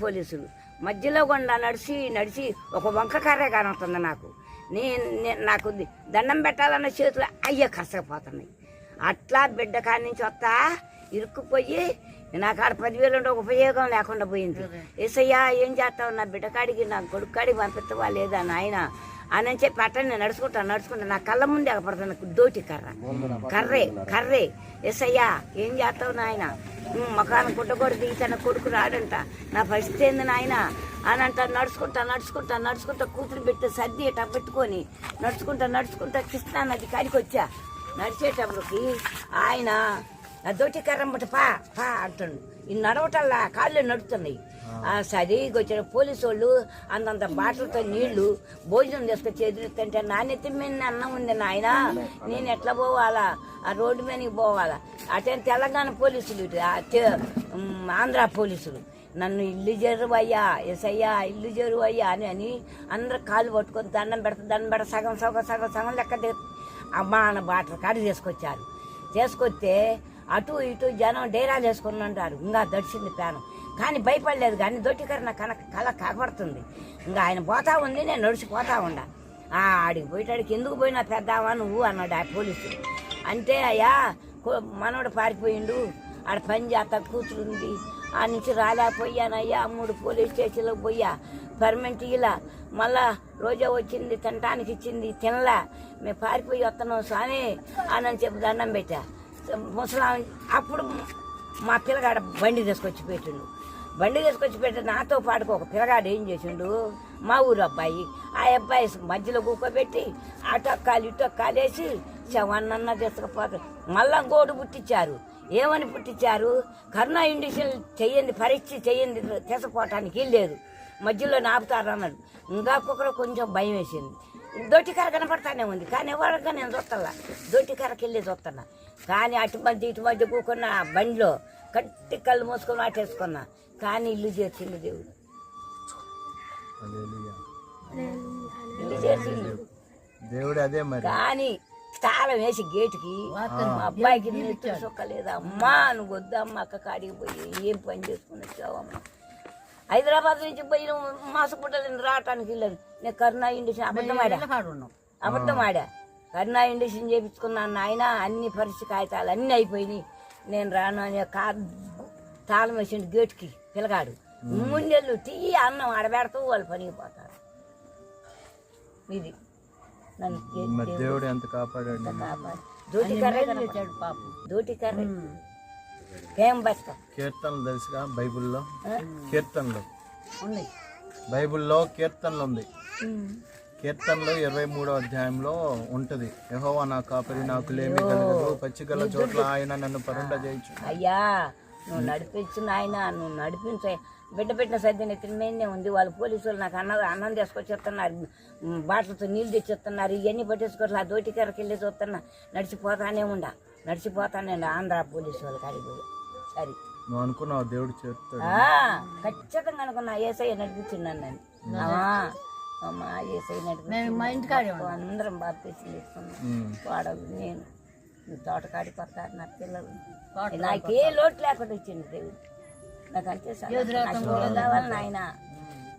పోలీసులు. మధ్యలో గుండా నడిచి నడిచి ఒక వంక కర్రే కానవుతుంది నాకు. నేను నాకు దండం పెట్టాలన్న చేతులు అయ్యే కసకపోతున్నాయి. అట్లా బిడ్డ కాడి నుంచి వస్తా ఇరుక్కుపోయి నాకు ఆడ పదివేలు ఒక ఉపయోగం లేకుండా పోయింది. ఏసయ్యా ఏం చేస్తావు? నా బిడ్డ కాడికి నా కొడుకు కాడికి పంపిస్తావా లేదా నాయన? అని చెప్పి అట్ట నేను నడుచుకుంటా నడుచుకుంటా నా కళ్ళ ముందే పడుతుంది దోటి కర్ర. కర్రే కర్రే. ఎస్సయ్యా ఏం చేస్తావు నాయన? మకాన గుడ్డగొడ తన కొడుకు రాడంట. నా పరిస్థితి ఏంది నాయన? అని అంట నడుచుకుంటా నడుచుకుంటా నడుచుకుంటా కూతురు పెట్టి సర్ది ఇట్లా పెట్టుకొని నడుచుకుంటా నడుచుకుంటా కృష్ణా నది కాడికి వచ్చా. నడిచేటప్పటికి ఆయన నా దోటి కర్రంబట పా పా అంటుండు. ఈ నడవటల్లా కాళ్ళు నడుతున్నాయి. సరిగా వచ్చిన పోలీసు వాళ్ళు అంతంత బాటలతో నీళ్ళు భోజనం తీసుకొచ్చి ఎదురుతుంటే నాణ్యత మీద అన్నం ఉంది నాయన. నేను ఎట్లా పోవాలా? ఆ రోడ్డు మీదకి పోవాలా? అటే తెలంగాణ పోలీసులు ఇటు, ఆంధ్ర పోలీసులు. నన్ను ఇల్లు జరువయ్యా ఎసయ్యా ఇల్లు జరువయ్యా అని అని అందరు కాలు పట్టుకొని దండం పెడతా దండం పెడతా సగం సగం సగం సగం లెక్క అమ్మా అన్న బాటలు కాడి తీసుకొచ్చారు చేసుకొస్తే అటు ఇటు జనం డేరాలు వేసుకుని అంటారు ఇంకా దడిచింది పేనం కానీ భయపడలేదు కానీ దొట్టికరణ నా కన కళ కాకపడుతుంది ఇంకా ఆయన పోతా ఉంది నేను నడిచిపోతా ఉండా. ఆ, ఆడికి పోయేటాడికి ఎందుకు పోయినా పెద్దావా నువ్వు అన్నాడు ఆ పోలీసు. అంటే అయ్యా కో- మనవడు పారిపోయిండు ఆడ పని చేస్తా కూతురుంది ఆ నుంచి రాలేకపోయానయ్యా మూడు పోలీస్ స్టేషన్లకు పోయా. పర్మనెంట్ ఇలా మళ్ళా రోజా వచ్చింది తినటానికి ఇచ్చింది తినలా. మేము పారిపోయి వస్తున్నాం స్వామి అని చెప్పి దండం పెట్టా. ముసలాం అప్పుడు మా పిల్లగాడ బండి తీసుకొచ్చి పెట్టిండు. బండి తీసుకొచ్చి పెట్టి నాతో పాటుకు ఒక పిల్లగాడు ఏం చేసిండు? మా ఊరు అబ్బాయి. ఆ అబ్బాయి మధ్యలో కూకోబెట్టి అటొక్కాలు ఇటొక్కాలేసి శవన్నన్న తీసుకుపోతారు మళ్ళా గోడు పుట్టించారు. ఏమని పుట్టించారు? కరోనా ఇండిషన్ చెయ్యండి పరీక్ష చెయ్యండి తీసుకుపోవటానికి లేదు మధ్యలో నాపుతారన్నాడు ఇంకా కుక్కలో కొంచెం భయం వేసింది. దొట్టికర కనపడతానే ఉంది కానీ ఎవరికైనా నేను చూస్తలా దొట్టికరకి వెళ్ళి చూస్తున్నా కానీ అటు మధ్య ఇటు మధ్య కూకున్న ఆ బండిలో కట్టి కళ్ళు మూసుకొని ఆటేసుకున్నా కానీ ఇల్లు చేర్చిండు దేవుడు. హల్లెలూయా. ఇల్లు చేర్చిండు దేవుడు అదే మరి. కానీ తాళం వేసి గేటుకి మా అబ్బాయికి సొక్కలేదు. అమ్మా నువ్వు వద్దమ్మా అక్క కాడికి పోయి ఏం పని చేసుకుని వచ్చావమ్మా హైదరాబాద్ నుంచి పోయి మాసపుట్టలు రావటానికి వెళ్ళాను. నేను కరుణా ఇండిషన్ అబద్ధం ఆడా? అబద్ధం ఆడా? కరుణా ఇండిషన్ చేయించుకున్నాను నాయన అన్ని పరిస్థితి కాగితాలు అన్నీ అయిపోయినాయి. నేను రాను అని కా తాళం వేసిండు గేటుకి పిల్లగాడు. మూడు నెలలు తీయి అన్నం ఆడబెడతావు వాళ్ళు పనికి పోతారు. ఇది. నన్ను దేవుడు ఎంత కాపాడాడు. దోటి కర్రే కనపడదు. దోటి కర్రే. కేం బస్తా? కీర్తనలు తెలుసుగా బైబిల్లో? కీర్తనలు. ఉన్నాయి. బైబిల్లో కీర్తనలు ఉంది. కీర్తనలు ఇరవై మూడో అధ్యాయంలో ఉంటది. యెహోవా నా కాపరి నాకు లేమి కలగదు. పచ్చిగల చోట్ల ఆయన నన్ను పరుండ చేయొచ్చు అయ్యా నువ్వు నడిపించు నాయన నువ్వు నడిపించు బిడ్డ పెట్టిన సర్ది నెత్తిన మీదనే ఉంది. వాళ్ళు పోలీసులు నాకు అన్న అన్నం తీసుకొచ్చేస్తున్నారు. బాటలతో నీళ్ళు తెచ్చిస్తున్నారు. ఇవన్నీ పట్టేసుకోవచ్చు ఆ దోటికరకి వెళ్ళి చూస్తున్నా. నడిచిపోతానే ఉండా. నడిచిపోతానే ఉండా. ఆంధ్ర పోలీసు వాళ్ళు కాడికి సరే. నువ్వు అనుకున్నావు దేవుడు చేస్తాడు ఆ, ఖచ్చితంగా అనుకున్నా. ఏసఐ నడిపించిండు నన్ను అమ్మా ఏసఐ నడిపించింది అందరం బాప్తీసం తీసుకున్నాం. వాడలు నేను ఈ తోటకాడికి వస్తారు నా పిల్లలు. నాకు ఏ లోటు లేకుండా వచ్చింది దేవుడు. నాకు అంతే కావాలి నాయన?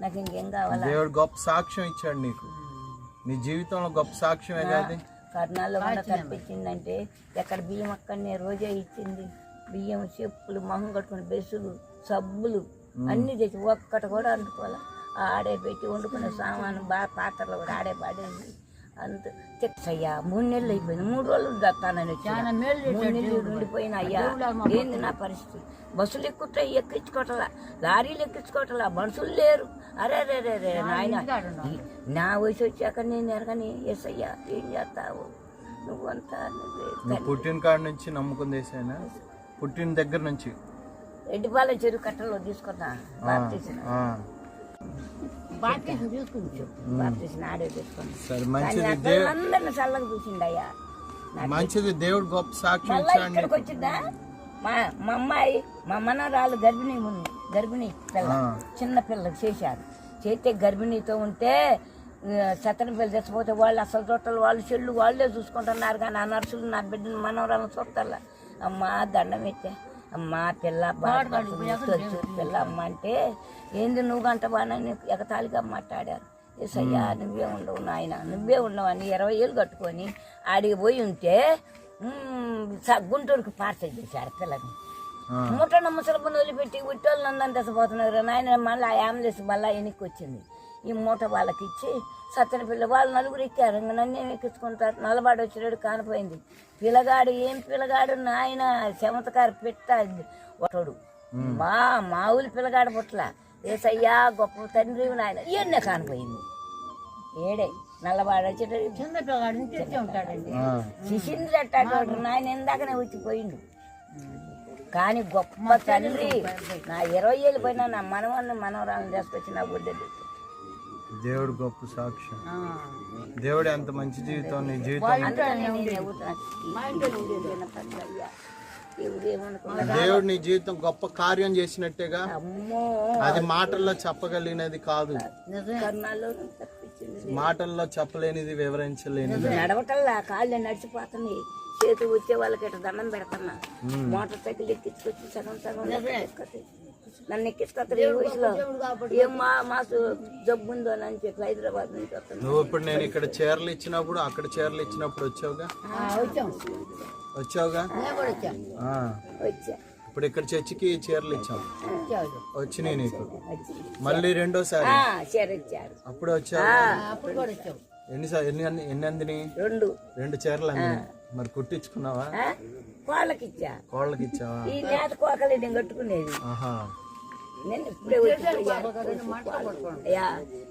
నాకు ఇంకేం కావాలా? దేవుడు గొప్ప సాక్ష్యం ఇచ్చాడు నీకు. నీ జీవితంలో గొప్ప సాక్ష్యమే కాదు కర్ణాల్లో కూడా కనిపించిందంటే ఎక్కడ బియ్యం అక్కడనే రోజే ఇచ్చింది. బియ్యం చెప్పులు మొహం కట్టుకుని బెస్సులు సబ్బులు అన్ని తెచ్చి ఒక్కటి కూడా వండుకోవాలి ఆడే పెట్టి వండుకునే సామాను బాగా పాత్రలు కూడా ఆడే పాడేది అంత అయ్యా మూడు నెలలు అయిపోయింది. మూడు రోజులు దత్తానని మూడు నెలలు ఉండిపోయిన అయ్యా. ఏంది నా పరిస్థితి? బస్సులు ఎక్కుతాయి ఎక్కించుకోవటలా? లారీలు ఎక్కించుకోవటలా? మనుషులు లేరు. అరే రే రే రే నాయన. నా వయసు వచ్చాక నేను ఎరగని. ఎస్ అయ్యా ఏం చేస్తావు? నువ్వంతా నువ్వే నువ్వు పుట్టిన కాడ నుంచి నమ్ముకుంది వేసానా పుట్టిన దగ్గర నుంచి. రెడ్డిపాలెం చెరువు కట్టలో తీసుకున్నా ఆడే సరే మంచిది. అందరిని చల్లగా మంచిది. దేవుడు గొప్ప ఇక్కడికి నీకు. వచ్చిందా మా మా అమ్మాయి మా మనరాలు గర్భిణీ ఉంది గర్భిణీ పిల్ల. చిన్న పిల్లకి చేశారు. చేస్తే గర్భిణీతో ఉంటే సతన పిల్లలు తెచ్చిపోతే వాళ్ళు అసలు చుట్టాలు వాళ్ళు చెల్లు వాళ్ళే చూసుకుంటున్నారు కానీ ఆ నర్సులు నా బిడ్డను మనవరాలను చూస్తారా అమ్మా దండం ఎత్తే అమ్మా పిల్ల బాధపడుతుంది పిల్ల అమ్మ అంటే ఏంది నువ్వు గంట బాణని ఎగతాళిగా మాట్లాడారు? ఏసయ్యా నువ్వే ఉండవు నాయన నువ్వే ఉండవు అని ఇరవై ఏళ్ళు కట్టుకొని ఆడికి పోయి ఉంటే గుంటూరుకి పార్సల్ చేశారు పిల్లని ఆ, ముట్టన్న ముసలిపని వదిలిపెట్టి ఉట్టోళ్ళు నందని తెసపోతున్నారు నాయన మళ్ళీ ఆ అంబులెన్స్ మళ్ళీ వెనక్కి వచ్చింది. ఈ మూట వాళ్ళకి ఇచ్చి సత్తన పిల్ల వాళ్ళు నలుగురు ఎక్కారు. ఇంక నన్ను ఎక్కించుకుంటారు? నల్లబాడు వచ్చినాడు కానిపోయింది. పిల్లగాడు ఏం పిల్లగాడు నాయన? శమతకారు పెట్ట. ఒకడు మా మా ఊరి పిల్లగాడు పుట్ల. ఏసయ్యా గొప్ప తండ్రి నాయన. ఇవన్నీ కానిపోయింది. ఏడే? నల్లబాడు వచ్చేటప్పుడు ఉంటాడండి. అట్టాడు నాయన ఇందాకనే వచ్చిపోయిండు. కానీ గొప్ప తండ్రి. నా ఇరవై ఏళ్ళు పోయినా నా మనవన్ని మనవరాలను తీసుకొచ్చి నా గుడ్డెలు దేవుడు గొప్ప సాక్ష్యం. దేవుడు ఎంత మంచి జీవితం నీ జీవితం. దేవుడు నీ జీవితం గొప్ప కార్యం చేసినట్టేగా? అది మాటల్లో చెప్పగలిగినది కాదు. మాటల్లో చెప్పలేనిది వివరించలేనిది. నడవటల్లా కాళ్ళు నడిచిపోతున్నాయి. చేతి వచ్చే వాళ్ళకి ఇట్లా దండం పెడుతున్నా మోటార్ సైకిల్ ఎక్కించుకొచ్చి సగం సగం నన్ను ఈ వయసులో ఏం మా జబ్బు ఉందో అని చెప్పి హైదరాబాద్ నుంచి వస్తున్నాను నువ్వు ఇప్పుడు నేను ఇక్కడ చీరలు ఇచ్చినప్పుడు అక్కడ చీరలు ఇచ్చినప్పుడు వచ్చావుగా? వచ్చావుగా? ఆ, వచ్చా. ఇప్పుడు ఇక్కడ చర్చికి చీరలు ఇచ్చాం వచ్చినాయి నీకు. మళ్ళీ రెండోసారి? ఆ, చీర ఇచ్చారు. అప్పుడు వచ్చావు? ఎన్నిసార్లు ఎన్ని అన్ని- ఎన్ని అందిని రెండు. రెండు చీరలు అందిని మరి కుట్టించుకున్నావా? కోళ్ళకి ఇచ్చా కోళ్ళకి ఇచ్చావా ఈ నేత కోకలే నేను కట్టుకునేది. ఆహా. నేను ఇప్పుడే వచ్చి అయ్యా,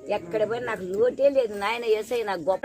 ఎక్కడ పోయి నాకు లోటే లేదు. నాయన ఏసై నాకు గొప్ప